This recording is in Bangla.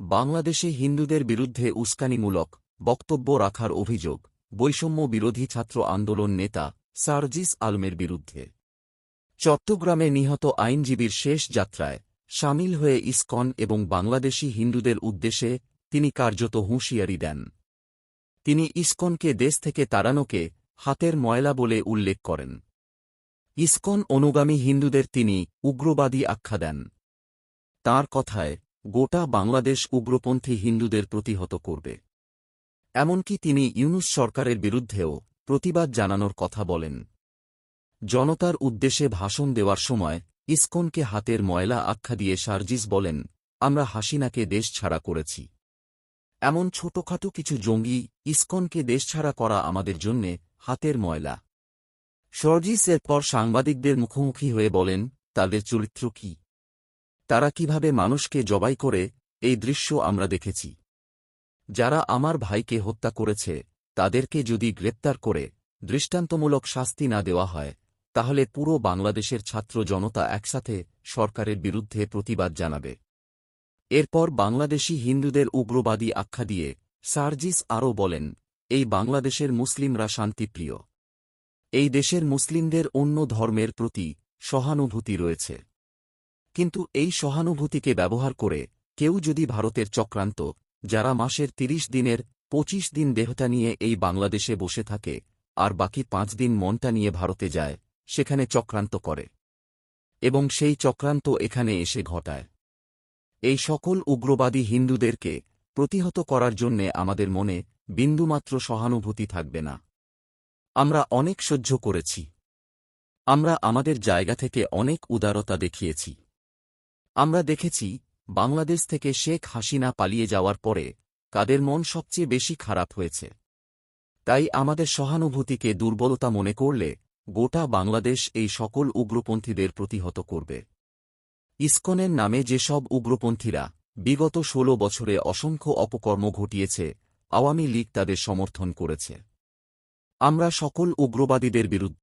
বাংলাদেশে হিন্দুদের বিরুদ্ধে উস্কানিমূলক বক্তব্য রাখার অভিযোগ বৈষম্য বিরোধী ছাত্র আন্দোলন নেতা সার্জিস আলমের বিরুদ্ধে। চট্টগ্রামে নিহত আইনজীবীর শেষ যাত্রায় সামিল হয়ে ইসকন এবং বাংলাদেশি হিন্দুদের উদ্দেশ্যে তিনি কার্যত হুঁশিয়ারি দেন। তিনি ইসকনকে দেশ থেকে তাড়ানোকে হাতের ময়লা বলে উল্লেখ করেন। ইসকন অনুগামী হিন্দুদের তিনি উগ্রবাদী আখ্যা দেন। তাঁর কথায় গোটা বাংলাদেশ উগ্রপন্থী হিন্দুদের প্রতিহত করবে। এমনকি তিনি ইউনুস সরকারের বিরুদ্ধেও প্রতিবাদ জানানোর কথা বলেন। জনতার উদ্দেশ্যে ভাষণ দেওয়ার সময় ইসকনকে হাতের ময়লা আখ্যা দিয়ে সার্জিস বলেন, আমরা হাসিনাকে দেশ ছাড়া করেছি। এমন ছোটখাটো কিছু জঙ্গি ইসকনকে দেশছাড়া করা আমাদের জন্যে হাতের ময়লা। সর্জিস এরপর সাংবাদিকদের মুখোমুখি হয়ে বলেন, তাদের চরিত্র কি? তারা কীভাবে মানুষকে জবাই করে, এই দৃশ্য আমরা দেখেছি। যারা আমার ভাইকে হত্যা করেছে, তাদেরকে যদি গ্রেপ্তার করে, দৃষ্টান্তমূলক শাস্তি না দেওয়া হয়, তাহলে পুরো বাংলাদেশের ছাত্র জনতা একসাথে সরকারের বিরুদ্ধে প্রতিবাদ জানাবে। এরপর বাংলাদেশি হিন্দুদের উগ্রবাদী আখ্যা দিয়ে সার্জিস আরও বলেন, এই বাংলাদেশের মুসলিমরা শান্তিপ্রিয়। এই দেশের মুসলিমদের অন্য ধর্মের প্রতি সহানুভূতি রয়েছে। কিন্তু এই সহানুভূতিকে ব্যবহার করে কেউ যদি ভারতের চক্রান্ত, যারা মাসের তিরিশ দিনের ২৫ দিন দেহটা নিয়ে এই বাংলাদেশে বসে থাকে, আর বাকি পাঁচ দিন মনটা নিয়ে ভারতে যায়, সেখানে চক্রান্ত করে। এবং সেই চক্রান্ত এখানে এসে ঘটায়। এই সকল উগ্রবাদী হিন্দুদেরকে প্রতিহত করার জন্যে আমাদের মনে বিন্দুমাত্র সহানুভূতি থাকবে না। আমরা অনেক সহ্য করেছি। আমরা আমাদের জায়গা থেকে অনেক উদারতা দেখিয়েছি। আমরা দেখেছি, বাংলাদেশ থেকে শেখ হাসিনা পালিয়ে যাওয়ার পরে, কাদের মন সবচেয়ে বেশি খারাপ হয়েছে। তাই আমাদের সহানুভূতিকে দুর্বলতা মনে করলে, গোটা বাংলাদেশ এই সকল উগ্রপন্থীদের প্রতিহত করবে। ইস্কনের নামে যেসব উগ্রপন্থীরা বিগত ষোলো বছরে অসংখ্য অপকর্ম ঘটিয়েছে, আওয়ামী লীগ তাদের সমর্থন করেছে। আমরা সকল উগ্রবাদীদের বিরুদ্ধে